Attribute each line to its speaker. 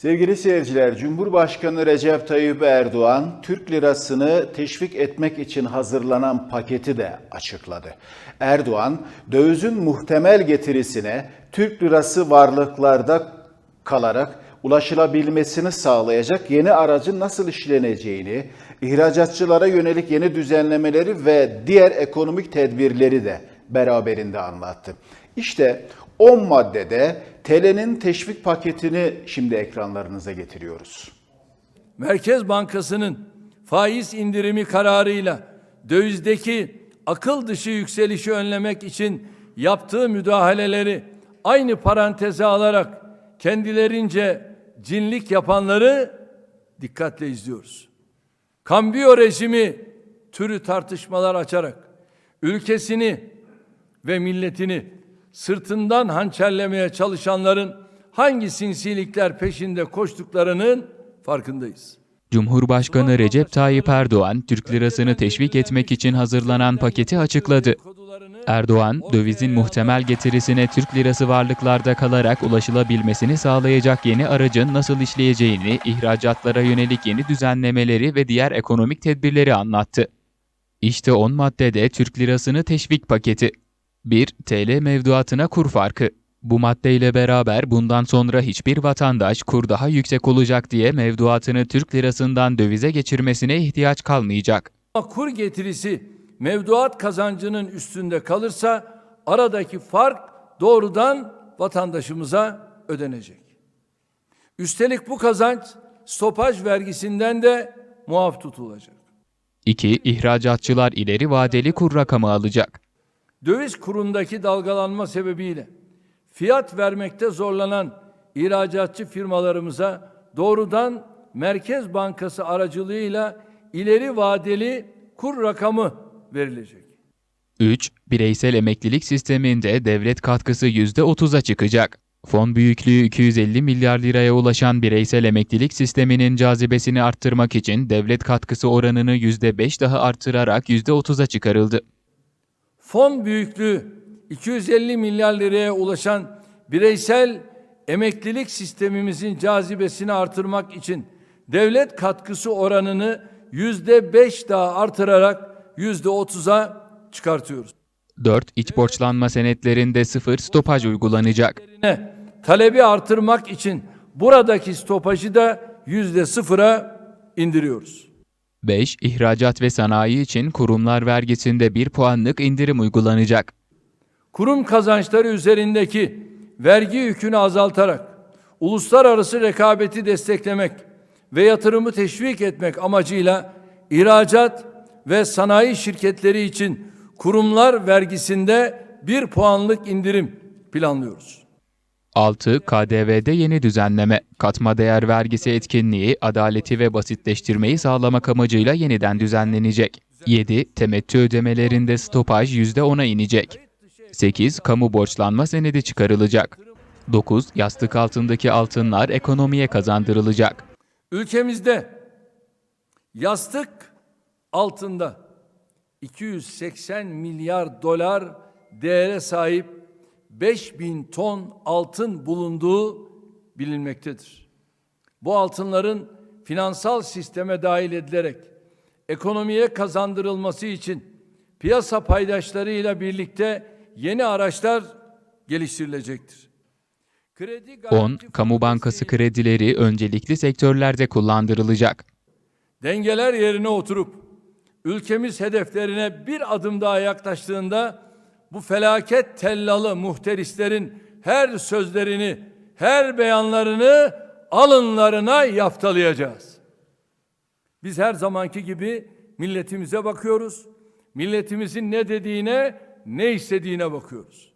Speaker 1: Sevgili seyirciler, Cumhurbaşkanı Recep Tayyip Erdoğan, Türk lirasını teşvik etmek için hazırlanan paketi de açıkladı. Erdoğan, dövizin muhtemel getirisine Türk lirası varlıklarda kalarak ulaşılabilmesini sağlayacak yeni aracın nasıl işleneceğini, ihracatçılara yönelik yeni düzenlemeleri ve diğer ekonomik tedbirleri de beraberinde anlattı. İşte 10 maddede TL'nin teşvik paketini şimdi ekranlarınıza getiriyoruz.
Speaker 2: Merkez Bankası'nın faiz indirimi kararıyla dövizdeki akıl dışı yükselişi önlemek için yaptığı müdahaleleri aynı paranteze alarak kendilerince cinlik yapanları dikkatle izliyoruz. Kambiyo rejimi türü tartışmalar açarak ülkesini ve milletini sırtından hançerlemeye çalışanların hangi sinsilikler peşinde koştuklarının farkındayız.
Speaker 3: Cumhurbaşkanı Recep Tayyip Erdoğan, Türk lirasını teşvik etmek için hazırlanan paketi açıkladı. Erdoğan, dövizin muhtemel getirisine Türk lirası varlıklarda kalarak ulaşılabilmesini sağlayacak yeni aracın nasıl işleyeceğini, ihracatlara yönelik yeni düzenlemeleri ve diğer ekonomik tedbirleri anlattı. İşte 10 maddede Türk lirasını teşvik paketi. 1. TL mevduatına kur farkı. Bu maddeyle beraber bundan sonra hiçbir vatandaş kur daha yüksek olacak diye mevduatını Türk lirasından dövize geçirmesine ihtiyaç kalmayacak.
Speaker 2: Ama kur getirisi mevduat kazancının üstünde kalırsa aradaki fark doğrudan vatandaşımıza ödenecek. Üstelik bu kazanç stopaj vergisinden de muaf tutulacak.
Speaker 3: 2. İhracatçılar ileri vadeli kur rakamı alacak.
Speaker 2: Döviz kurundaki dalgalanma sebebiyle fiyat vermekte zorlanan ihracatçı firmalarımıza doğrudan Merkez Bankası aracılığıyla ileri vadeli kur rakamı verilecek.
Speaker 3: 3. Bireysel emeklilik sisteminde devlet katkısı %30'a çıkacak. Fon büyüklüğü 250 milyar liraya ulaşan bireysel emeklilik sisteminin cazibesini arttırmak için devlet katkısı oranını %5 daha arttırarak %30'a çıkarıldı.
Speaker 2: Fon büyüklüğü 250 milyar liraya ulaşan bireysel emeklilik sistemimizin cazibesini artırmak için devlet katkısı oranını yüzde beş daha artırarak yüzde otuza çıkartıyoruz.
Speaker 3: 4. İç borçlanma senetlerinde sıfır stopaj uygulanacak.
Speaker 2: Talebi artırmak için buradaki stopajı da yüzde sıfıra indiriyoruz.
Speaker 3: 5. İhracat ve sanayi için kurumlar vergisinde 1 puanlık indirim uygulanacak.
Speaker 2: kurum kazançları üzerindeki vergi yükünü azaltarak uluslararası rekabeti desteklemek ve yatırımı teşvik etmek amacıyla ihracat ve sanayi şirketleri için kurumlar vergisinde bir puanlık indirim planlıyoruz.
Speaker 3: 6. KDV'de yeni düzenleme. Katma değer vergisi etkinliği, adaleti ve basitleştirmeyi sağlamak amacıyla yeniden düzenlenecek. 7. Temettü ödemelerinde stopaj %10'a inecek. 8. Kamu borçlanma senedi çıkarılacak. 9. Yastık altındaki altınlar ekonomiye kazandırılacak.
Speaker 2: Ülkemizde yastık altında 280 milyar dolar değere sahip 5000 ton altın bulunduğu bilinmektedir. Bu altınların finansal sisteme dahil edilerek ekonomiye kazandırılması için piyasa paydaşlarıyla birlikte yeni araçlar geliştirilecektir. Kredi
Speaker 3: 10.
Speaker 2: garanti
Speaker 3: Kamu bankası kredileri öncelikli sektörlerde kullandırılacak.
Speaker 2: dengeler yerine oturup ülkemiz hedeflerine bir adım daha yaklaştığında bu felaket tellalı muhterislerin her sözlerini, her beyanlarını alınlarına yaftalayacağız. Biz her zamanki gibi milletimize bakıyoruz. Milletimizin ne dediğine, ne istediğine bakıyoruz.